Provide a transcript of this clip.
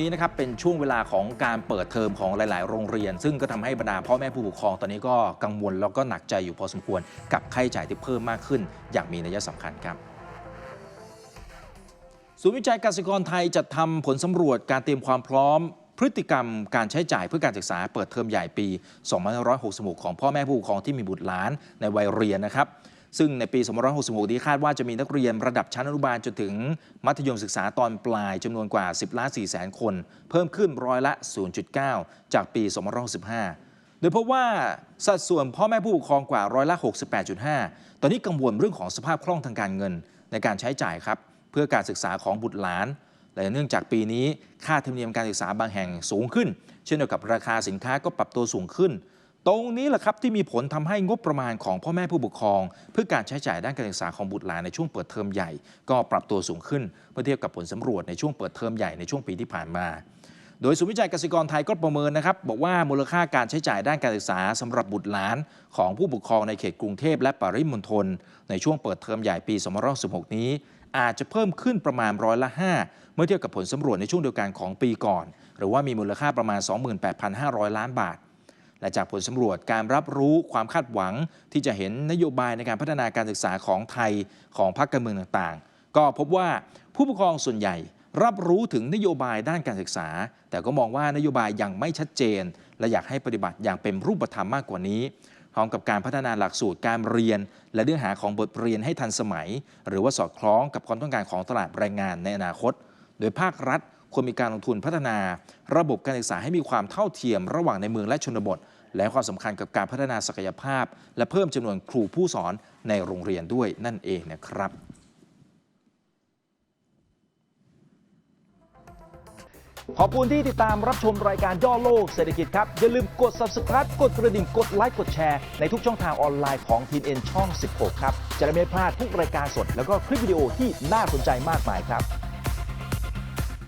นี้นะครับเป็นช่วงเวลาของการเปิดเทอมของหลาย ๆ โรงเรียน ซึ่งก็ทำให้บรรดาพ่อแม่ผู้ปกครองตอนนี้ก็กังวลแล้วก็หนักใจอยู่พอสมควรกับค่าใช้จ่ายที่เพิ่มมากขึ้น อย่างมีนัยสำคัญครับศูนย์วิจัยกสิกรไทยจัดทำผลสำรวจการเตรียมความพร้อมพฤติกรรมการใช้จ่ายเพื่อการศึกษาเปิดเทอมใหญ่ปี 2566 ของพ่อแม่ผู้ปกครองที่มีบุตรหลานในวัยเรียนนะครับ ซึ่งในปี 2566 นี้คาดว่าจะมีนักเรียนระดับชั้นอนุบาลจนถึงมัธยมศึกษาตอนปลายจำนวนกว่า 10 ล้าน4แสนคน เพิ่มขึ้นร้อยละ 0.9 จากปี 2565 โดยพบว่าสัดส่วนพ่อแม่ผู้ปกครองกว่าร้อยละ 68.5 ตอนนี้กังวลเรื่องของสภาพคล่องทางการเงิน ในการใช้จ่ายครับ เพื่อการศึกษาของบุตรหลานและเนื่องจากปีนี้ค่าธรรมเนียมการศึกษาบางแห่งสูงขึ้น เช่นเดียวกับราคาสินค้าก็ปรับตัวสูงขึ้น ตรงนี้แหละครับที่มีผลทำให้งบประมาณของพ่อแม่ผู้ปกครอง เพื่อการใช้จ่ายด้านการศึกษาของบุตรหลานในช่วงเปิดเทอมใหญ่ ก็ปรับตัวสูงขึ้นเมื่อเทียบกับผลสำรวจในช่วงเปิดเทอมใหญ่ในช่วงปีที่ผ่านมา โดยศูนย์วิจัยกสิกรไทยก็ประเมินนะครับบอกว่ามูลค่าการใช้จ่ายด้านการศึกษาสำหรับบุตรหลานของผู้ปกครองในเขตกรุงเทพและปริมณฑลในช่วงเปิดเทอมใหญ่ปี2516นี้ อาจจะเพิ่มขึ้นประมาณร้อยละ5เมื่อเทียบกับผลสำรวจในช่วงเดียวกันของปีก่อน หรือว่ามีมูลค่าประมาณ 28,500 ล้านบาท และจากผลสำรวจการรับรู้ความคาดหวัง ที่จะเห็นนโยบายในการพัฒนาการศึกษาของไทยของพรรคการเมืองต่างๆ ก็พบว่าผู้ปกครองส่วนใหญ่รับรู้ถึงนโยบายด้านการศึกษา แต่ก็มองว่านโยบายยังไม่ชัดเจน และอยากให้ปฏิบัติอย่างเป็นรูปธรรมมากกว่านี้พร้อมกับการพัฒนาหลักสูตรการเรียน และเนื้อหาของบทเรียนให้ทันสมัย หรือว่าสอดคล้องกับความต้องการของตลาดแรงงานในอนาคต โดยภาครัฐ ควรมีการลงทุนพัฒนา ระบบการศึกษาให้มีความเท่าเทียมระหว่างในเมืองและชนบท และความสำคัญกับการพัฒนาศักยภาพ และเพิ่มจำนวนครูผู้สอนในโรงเรียนด้วยนั่นเองนะครับขอบคุณที่ติดตามรับชมรายการย่อโลกเศรษฐกิจครับ อย่าลืมกด subscribe กดกระดิ่งกดไลค์กดแชร์ ในทุกช่องทางออนไลน์ของทีนเอ็นช่อง 16 ครับ จะได้ไม่พลาดทุกรายการสด แล้วก็คลิปวิดีโอที่น่าสนใจมากมายครับ